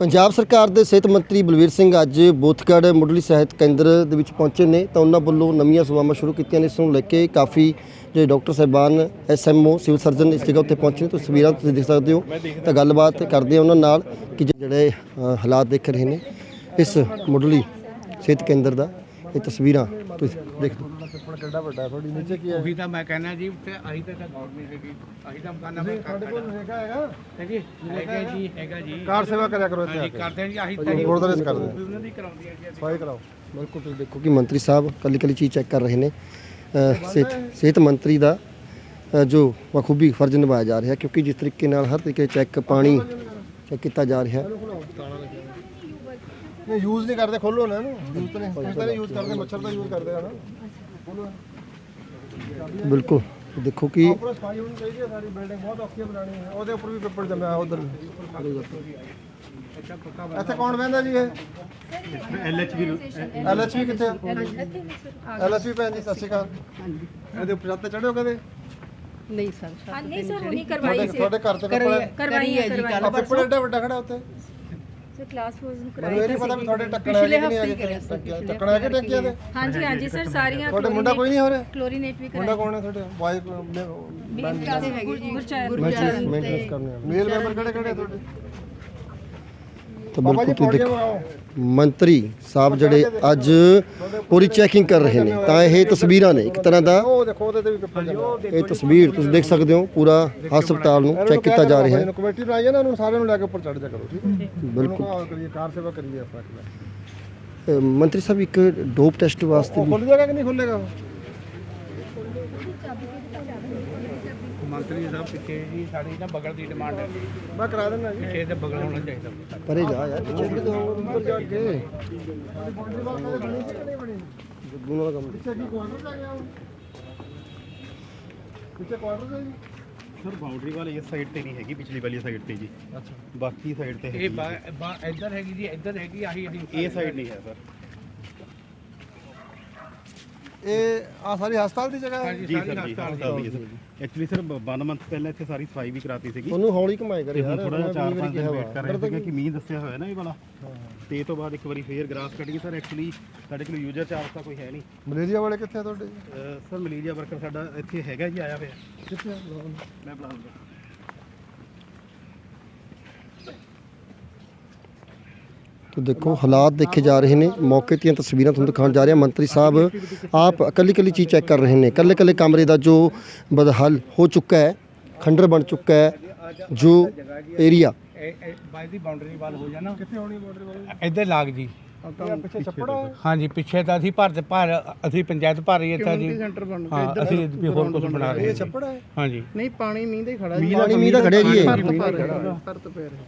ਪੰਜਾਬ ਸਰਕਾਰ ਦੇ ਸਿਹਤ ਮੰਤਰੀ ਬਲਵੀਰ ਸਿੰਘ ਅੱਜ ਬੋਥਗੜ੍ਹ ਮੁੱਢਲੀ ਸਿਹਤ ਕੇਂਦਰ ਦੇ ਵਿੱਚ ਪਹੁੰਚੇ ਨੇ ਤਾਂ ਉਹਨਾਂ ਵੱਲੋਂ ਨਵੀਆਂ ਸੇਵਾਵਾਂ ਸ਼ੁਰੂ ਕੀਤੀਆਂ ਨੇ, ਇਸ ਨੂੰ ਲੈ ਕੇ ਕਾਫੀ ਜਿਹੜੇ ਡਾਕਟਰ ਸਾਹਿਬਾਨ ਐਸਐਮਓ ਸਿਵਲ ਸਰਜਨ ਇਸ ਜਗ੍ਹਾ ਉੱਤੇ ਪਹੁੰਚੇ ਨੇ। ਤਸਵੀਰਾਂ ਤੁਸੀਂ ਦੇਖ ਸਕਦੇ ਹੋ। ਤਾਂ ਗੱਲਬਾਤ ਕਰਦੇ ਆ ਉਹਨਾਂ ਨਾਲ ਕਿ ਜਿਹੜੇ ਹਾਲਾਤ ਦੇਖ ਰਹੇ ਨੇ ਇਸ ਮੁੱਢਲੀ ਸਿਹਤ ਕੇਂਦਰ ਦਾ। ਇਹ ਤਸਵੀਰਾਂ ਤੁਸੀਂ ਦੇਖ ਲਓ। ਕਿੱਡਾ ਵੱਡਾ ਤੁਹਾਡੀ ਨੀਚੇ ਕੀ ਉਹੀ ਤਾਂ ਮੈਂ ਕਹਿੰਦਾ ਜੀ ਉੱਥੇ ਆਹੀ ਤਾਂ ਗਵਰਨਮੈਂਟ ਹੈਗੀ ਆਹੀ ਤਾਂ ਮਕਾਨਾਂ ਮੈਂ ਸਾਡੇ ਕੋਲ ਹੈਗਾ ਹੈਗਾ। ਹੈਗੀ ਹੈਗਾ ਜੀ ਹੈਗਾ ਜੀ। ਕਾਰ ਸੇਵਾ ਕਰਿਆ ਕਰੋ ਇੱਥੇ ਆ ਹਾਂਜੀ ਕੇ। ਕਰਦੇ ਆ ਜੀ ਆਹੀ ਤਾਂ ਜੀ। ਗੁਰਦੁਆਰੇ 'ਚ ਕਰਦੇ ਆ। ਉਹਨਾਂ ਦੀ ਕਰਾਉਂਦੀ ਹੈ ਜੀ ਸਫ਼ਾਈ ਕਰਾਓ। ਬਿਲਕੁਲ ਤੁਸੀਂ ਦੇਖੋ ਕਿ ਮੰਤਰੀ ਸਾਹਿਬ ਕੱਲੀ ਕੱਲੀ ਚੀਜ਼ ਚੈੱਕ ਕਰ ਰਹੇ ਨੇ। ਸਿਹਤ ਸਿਹਤ ਮੰਤਰੀ ਦਾ ਜੋ ਬਖੂਬੀ ਫਰਜ਼ ਨਿਭਾਇਆ ਜਾ ਰਿਹਾ ਕਿਉਂਕਿ ਜਿਸ ਤਰੀਕੇ ਨਾਲ ਹਰ ਤਰੀਕੇ ਚੈੱਕ ਪਾਣੀ ਚੈੱਕ ਕੀਤਾ ਜਾ ਰਿਹਾ। ਹੈ ਨਹੀਂ ਯੂਜ਼ ਨਹੀਂ ਕਰਦੇ ਖੋਲੋ ਨਾ ਇਹਨੂੰ। ਯੂਜ਼ ਤਾਂ ਨਹੀਂ ਤੁਸੀਂ ਤਾਂ ਯੂਜ਼ ਕਰਦੇ ਮੱਛਰ ਦਾ ਯੂਜ਼ ਕਰਦੇ ਆ ਨਾ। ਖੋਲੋ। ਬਿਲਕੁਲ। ਦੇਖੋ ਕਿ ਉੱਪਰ ਸਫ਼ਾਈ ਹੋਣੀ ਚਾਹੀਦੀ ਹੈ ਸਾਡੀ ਬਿਲਡਿੰਗ ਬਹੁਤ ਔਖੀ ਬਣਾਣੀ ਹੈ ਉਹਦੇ ਉੱਪਰ ਵੀ ਪੇਪਰ ਜੰਮਿਆ ਉਧਰ। ਇੱਥੇ ਕੌਣ ਬਹਿੰਦਾ ਜੀ ਇਹ? ਐਲਐਚਬੀ ਐਲਐਚਬੀ ਕਿੱਥੇ ਐਲਐਚਬੀ ਭੈਣ ਜੀ ਸਤਿ ਸ਼੍ਰੀ ਅਕਾਲ। ਇਹਦੇ ਉੱਪਰ ਛੱਤ ਤੇ ਚੜਿਓ ਕਦੇ? ਨਹੀਂ ਸਰ ਹਾਂ ਨਹੀਂ ਸਰ ਹੁਣੀ ਕਰਵਾਈ ਸੀ। ਤੁਹਾਡੇ ਘਰ ਤੇ ਕਰਵਾਈ ਹੈ ਕਰਵਾਈ ਆ ਪੇਪਰ ਐਡਾ ਵੱਡਾ ਖੜਾ ਉੱਤੇ ਸਰ ਕਲਾਸ ਫੋਰਸ ਨੂੰ ਮੈਨੂੰ ਇਹ ਨਹੀਂ ਪਤਾ ਵੀ ਤੁਹਾਡੇ ਟੱਕਣ ਹੈਗੇ ਕਿ ਨਹੀਂ ਟੈਂਕੀਆਂ ਦੇ ਹਾਂਜੀ ਹਾਂਜੀ ਸਰ ਸਾਰੀਆਂ ਤੁਹਾਡੇ ਮੁੰਡਾ ਕੋਈ ਨਹੀਂ ਹੋ ਰਿਹਾ ਕਲੋਰੀਨੇਟ ਵੀ ਮੁੰਡਾ ਕੌਣ ਹੈ ਤੁਹਾਡੇ? ਬਾਈ ਕਰਾਈ ਹੈਗੀ ਜੀ। ਗੁਰਚਰਨ ਮੇਨਟੇਨੈਂਸ ਕਰਨੇ ਆ। ਮੇਲ ਮੈਂਬਰ ਕਿਹੜੇ ਕਿਹੜੇ ਤੁਹਾਡੇ? ਤਾਂ ਬਿਲਕੁਲ ਤੁਸੀਂ ਦੇਖੋ ਮੰਤਰੀ ਸਾਹਿਬ ਜਿਹੜੇ ਅੱਜ ਪੂਰੀ ਚੈਕਿੰਗ ਕਰ ਰਹੇ ਨੇ ਤਾਂ ਇਹ ਤਸਵੀਰਾਂ ਨੇ ਇੱਕ ਤਰ੍ਹਾਂ ਦਾ ਉਹ ਦੇਖੋ ਉਹਦੇ ਤੇ ਵੀ ਪੇਪਰ ਜੰਮਿਆ ਇਹ ਤਸਵੀਰ ਤੁਸੀਂ ਦੇਖ ਸਕਦੇ ਹੋ ਪੂਰਾ ਹਸਪਤਾਲ ਨੂੰ ਚੈੱਕ ਕੀਤਾ ਜਾ ਰਿਹਾ ਹੈ। ਕਮੇਟੀ ਬਣਾਈ ਹੈ ਨਾ ਉਹਨੂੰ ਸਾਰਿਆਂ ਨੂੰ ਲੈ ਕੇ ਉੱਪਰ ਚੜ ਜਾ ਕਰੋ ਠੀਕ ਹੈ? ਬਿਲਕੁਲ। ਉਹਨੂੰ ਕਰੀਏ ਕਾਰ ਸੇਵਾ ਕਰੀਏ ਆਪਾਂ ਅ, ਮੰਤਰੀ ਸਾਹਿਬ ਇੱਕ ਡੋਪ ਟੈਸਟ ਵਾਸਤੇ ਖੁੱਲ ਜਾਏਗਾ ਕਿ ਨਹੀਂ ਖੁੱਲੇਗਾ ਮੰਤਰੀ ਸਾਹਿਬ ਪਿੱਛੇ ਜੀ ਸਾਡੀ ਨਾ ਬਗਲ ਦੀ ਡਿਮਾਂਡ ਹੈ। ਮੈਂ ਕਰਾ ਦਿੰਦਾ ਜੀ। ਪਿੱਛੇ ਤੇ ਬਗਲ ਹੋਣਾ ਚਾਹੀਦਾ। ਪਰੇ ਜਾ ਯਾਰ ਪਿੱਛੇ ਕਿਤੇ ਹੋਰ ਉੱਪਰ ਜਾ ਕੇ। ਗੁੱਗੂ ਵਾਲਾ ਕੰਮ ਪਿੱਛੇ ਕੀ ਕੁਆਟਰ ਜਾ ਗਿਆ ਪਿੱਛੇ ਕੁਆਟਰ ਜਾ ਜੀ। ਸਰ ਬਾਉਂਡਰੀ ਵਾਲੀ ਇਸ ਸਾਈਡ ਤੇ ਨਹੀਂ ਹੈਗੀ ਪਿਛਲੀ ਵਾਲੀ ਸਾਈਡ ਤੇ ਜੀ। ਅੱਛਾ। ਬਾਕੀ ਸਾਈਡ ਤੇ ਇਹ ਹੈਗੀ ਬਾ- ਬਾ- ਇੱਧਰ ਹੈਗੀ ਜੀ ਇੱਧਰ ਹੈਗੀ ਆਹੀ ਆਹੀ ਇਹ ਸਾਈਡ ਨਹੀਂ ਹੈ ਸਰ। ਇਹ ਆ ਸਾਰੀ ਹਸਪਤਾਲ ਦੀ ਜਗ੍ਹਾ ਹੈ? ਜੀ ਸਾਰੀ ਜੀ ਐਕਚੁਅਲੀ ਸਰ 1 ਮੰਥ ਪਹਿਲਾਂ ਇੱਥੇ ਸਾਰੀ ਸਫ਼ਾਈ ਵੀ ਕਰਾਤੀ ਸੀਗੀ। ਉਹਨੂੰ ਹੌਲੀ ਕਮਾਏ ਕਰ ਯਾਰ ਥੋੜਾ ਜਿਹਾ ਮੈਂ 4-5 ਦਿਨ ਵੇਟ ਕਰ ਰਹੇ। ਸੀਗੇ ਕਿ ਮੀਂਹ ਦੱਸਿਆ ਹੋਇਆ ਨਾ ਇਹ ਵਾਲਾ। ਤੇ ਇਹ ਤੋਂ ਬਾਅਦ ਇੱਕ ਵਾਰੀ ਫੇਰ ਗ੍ਰਾਸ ਕੱਢ। ਗਈ ਸਰ ਐਕਚੁਅਲੀ ਸਾਡੇ ਕੋਲ ਯੂਜ਼ਰ ਚਾਰਜ ਤਾਂ ਕੋਈ ਹੈ ਨਹੀਂ। ਮਲੇਰੀਆ ਵਾਲੇ ਕਿੱਥੇ ਆ ਤੁਹਾਡੇ? ਸਰ ਮਲੀਰੀਆ ਵਰਕਰ ਸਾਡਾ ਇੱਥੇ ਹੈਗਾ ਜੀ ਆਇਆ ਹੋਇਆ। ਕਿੱਥੇ ਆ? ਮੈਂ ਬੁਲਾ ਲੂੰਗਾ ਤੋ ਦੇਖੋ ਹਾਲਾਤ ਦੇਖੇ ਜਾ ਰਹੇ ਨੇ। ਮੌਕੇ ਦੀਆਂ ਤਸਵੀਰਾਂ ਤੁਹਾਨੂੰ ਦਿਖਾਉਣ ਜਾ ਰਿਹਾ ਮੰਤਰੀ ਸਾਹਿਬ ਆਪ ਇਕੱਲੀ ਇਕੱਲੀ ਚੀਜ਼ ਚੈੱਕ ਕਰ ਰਹੇ ਨੇ। ਇਕੱਲੇ ਇਕੱਲੇ ਕਮਰੇ ਦਾ ਜੋ ਬਦਹਲ ਹੋ ਚੁੱਕਾ ਹੈ ਖੰਡਰ ਬਣ ਚੁੱਕਾ ਹੈ ਜੋ ਏਰੀਆ। ਇਹ ਬਾਈ ਦੀ ਬਾਉਂਡਰੀ ਵਾਲ ਹੋ ਜਾਣਾ ਕਿੱਥੇ ਹੋਣੀ ਬਾਰਡਰ ਵਾਲੇ ਇੱਧਰ ਲਾਗ ਜੀ। ਇਹ ਪਿੱਛੇ ਛੱਪੜ ਹਾਂਜੀ ਪਿੱਛੇ ਤਾਂ ਅਸੀਂ ਭਰ ਭਰ ਅਸੀਂ ਪੰਚਾਇਤ ਭਰ ਰਹੀ ਹੈ ਤਾਂ ਜੀ। ਹਾਂ ਅਸੀਂ ਵੀ ਹੋਰ ਕੁਝ ਬਣਾ। ਰਹੇ ਇਹ ਹਾਂ ਛੱਪੜ ਹੈ। ਹਾਂਜੀ। ਨਹੀਂ ਪਾਣੀ ਮੀਂਹ ਦਾ ਹੀ। ਖੜਾ ਪਾਣੀ ਮੀਂਹ ਦਾ ਖੜਿਆ ਜੀ ਇਹ ਤਰਤ ਪੈ ਰਿਹਾ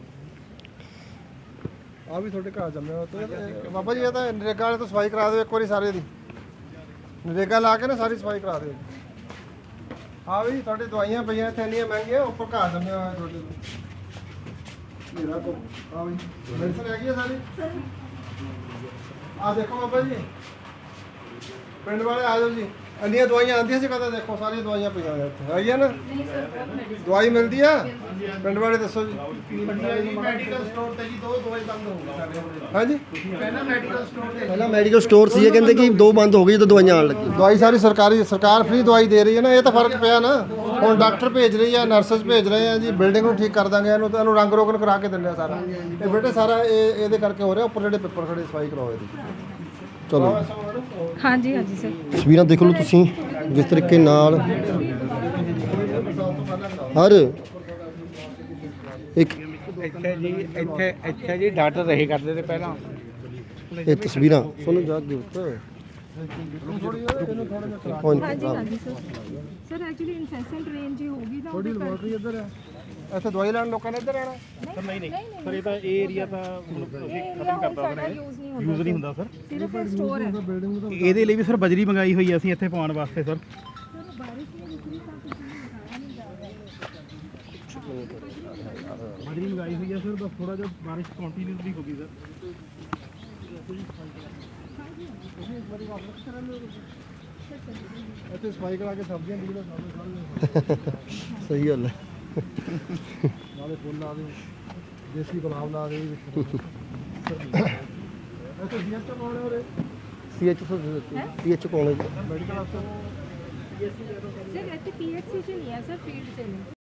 ਆ ਵੀ ਤੁਹਾਡੇ ਘਰ ਜੰਮਿਆ ਹੋਇਆ ਤੇ ਬਾਬਾ ਜੀ ਇਹ ਤਾਂ ਨਰੇਗਾ ਵਾਲੇ ਤੋਂ ਸਫ਼ਾਈ ਕਰਾ ਦਿਓ ਇੱਕ ਵਾਰੀ ਸਾਰੇ ਦੀ। ਨਰੇਗਾ ਲਾ ਕੇ ਨਾ ਸਾਰੀ ਸਫ਼ਾਈ ਕਰਾ ਦਿਓ। ਆ ਵੀ ਤੁਹਾਡੇ ਦਵਾਈਆਂ ਪਈਆਂ ਇੱਥੇ ਇੰਨੀਆਂ ਮਹਿੰਗੀਆਂ ਉੱਪਰ ਘਰ ਜੰਮਿਆ ਹੋਇਆ ਤੁਹਾਡੇ ਤੋਂ। ਮੇਰਾ ਕੋ ਆ ਵੀ। ਮੈਡੀਸਨ ਹੈਗੀ ਆ ਸਾਰੀ। ਆ ਦੇਖੋ ਬਾਬਾ ਜੀ। ਪਿੰਡ ਵਾਲੇ ਆ ਜਾਓ ਜੀ। ਇੰਨੀਆਂ ਦਵਾਈਆਂ ਆਉਂਦੀਆਂ ਸੀ ਕਦੇ ਦੇਖੋ ਸਾਰੀਆਂ ਦਵਾਈਆਂ ਪਈਆਂ ਹੋਈਆਂ ਇੱਥੇ। ਆਈਆਂ ਨਾ? ਦਵਾਈ ਮਿਲਦੀ ਆ? ਪਿੰਡ ਵਾਲੇ ਦੱਸੋ ਜੀ। ਮੈਡੀਕਲ ਸਟੋਰ ਤੇ ਜੀ ਦੋ ਦਵਾਈ ਬੰਦ ਹੋ ਗਈ ਸਾਡੇ ਹਾਂਜੀ? ਪਹਿਲਾਂ ਮੈਡੀਕਲ ਸਟੋਰ ਤੇ ਪਹਿਲਾਂ ਮੈਡੀਕਲ ਸਟੋਰ ਸੀ ਇਹ ਕਹਿੰਦੇ ਕਿ ਦੋ ਬੰਦ ਹੋ ਗਏ ਜਦੋਂ ਦਵਾਈਆਂ ਆਉਣ ਲੱਗੀਆਂ। ਦਵਾਈ ਸਾਰੀ ਸਰਕਾਰੀ ਸਰਕਾਰ ਫ੍ਰੀ ਦਵਾਈ ਦੇ ਰਹੀ ਹੈ ਨਾ ਇਹ ਤਾਂ ਫ਼ਰਕ ਪਿਆ ਨਾ। ਹੁਣ ਡਾਕਟਰ ਭੇਜ ਰਹੀ ਆ ਨਰਸਸ ਭੇਜ ਰਹੇ ਆ ਜੀ ਬਿਲਡਿੰਗ ਨੂੰ ਠੀਕ ਕਰ ਦਾਂਗੇ ਇਹਨੂੰ ਤਾਂ ਇਹਨੂੰ ਰੰਗ ਰੋਗਨ ਕਰਾ ਕੇ ਦਿੰਦੇ ਆ ਸਾਰਾ। ਇਹ ਬੇਟੇ ਸਾਰਾ ਇਹ ਇਹਦੇ ਕਰਕੇ ਹੋ ਰਿਹਾ ਉੱਪਰ ਜਿਹੜੇ ਪੇਪਰ ਖੜੇ ਸਫ਼ਾਈ ਕਰਵਾਓ ਇਹਦੀ। ਚਲੋ। ਹਾਂਜੀ ਹਾਂਜੀ ਸਰ। ਤਸਵੀਰਾਂ ਦੇਖ ਲਓ ਤੁਸੀਂ ਜਿਸ ਤਰੀਕੇ ਨਾਲ ਹਰ ਇੱਕ ਇੱਥੇ ਜੀ ਇੱਥੇ ਇੱਥੇ ਜੀ ਡਾਕਟਰ ਰਹੇ ਕਰਦੇ ਤੇ ਪਹਿਲਾਂ। ਇਹ ਤਸਵੀਰਾਂ। ਸੁਣੋ ਜਾ ਕੇ ਉੱਤੇ ਹਾਂਜੀ ਹਾਂਜੀ sir. Sir actually incessant range ਹੀ ਹੋਗੀ ਤਾਂ ਥੋੜੀ ਲੈਬੋਰਟਰੀ ਇੱਧਰ ਹੈ ਇੱਥੇ ਦਵਾਈ ਲੈਣ ਲੋਕਾਂ ਨੇ ਇੱਧਰ ਆਣਾ ਸਰ ਨਹੀਂ ਨਹੀਂ। ਸਰ ਇਹ ਤਾਂ ਇਹ ਏਰੀਆ ਤਾਂ ਖਤਮ ਕਰਤਾ ਸਾਡਾ ਯੂਜ਼ ਨਹੀਂ ਹੁੰਦਾ ਯੂਜ਼ ਨਹੀਂ ਹੁੰਦਾ ਸਰ। ਸਿਰਫ ਸਟੋਰ ਹੈ। ਇਹਦੇ ਲਈ ਵੀ ਸਰ ਬਜਰੀ ਮੰਗਾਈ ਹੋਈ ਹੈ ਅਸੀਂ ਇੱਥੇ ਪਾਉਣ ਵਾਸਤੇ ਸਰ। ਬਜਰੀ ਮੰਗਾਈ ਹੋਈ ਹੈ ਸਰ ਬਸ ਥੋੜਾ ਜਿਹਾ ਬਾਰਿਸ਼ ਕੰਟੀਨਿਊਸਲੀ ਇੱਥੇ ਸਫ਼ਾਈ ਕਰਾ ਕੇ ਸਬਜ਼ੀਆਂ ਬੀਜਦਾ ਸਾਰੇ ਸਾਰੇ ਸਹੀ ਗੱਲ ਹੈ। ਨਾਲੇ ਫੁੱਲ ਲਾ ਦਿਓ ਦੇਸੀ ਗੁਲਾਬ ਲਾ ਦੇ ਵਿੱਚ ਇੱਥੇ ਸੀਐਸ ਤੋਂ ਪਾਉਣੇ ਹੋਰੇ ਸੀਐਚ ਸੀਐਚ ਕੋਣ ਹੈ ਜੀ। ਮੈਡੀਕਲ ਅਫਸਰ ਸਰ ਇੱਥੇ ਪੀਐਚਸੀ ਚ ਨਹੀਂ ਹੈ ਸਰ ਫੀਲਡ ਚ ਨੇ।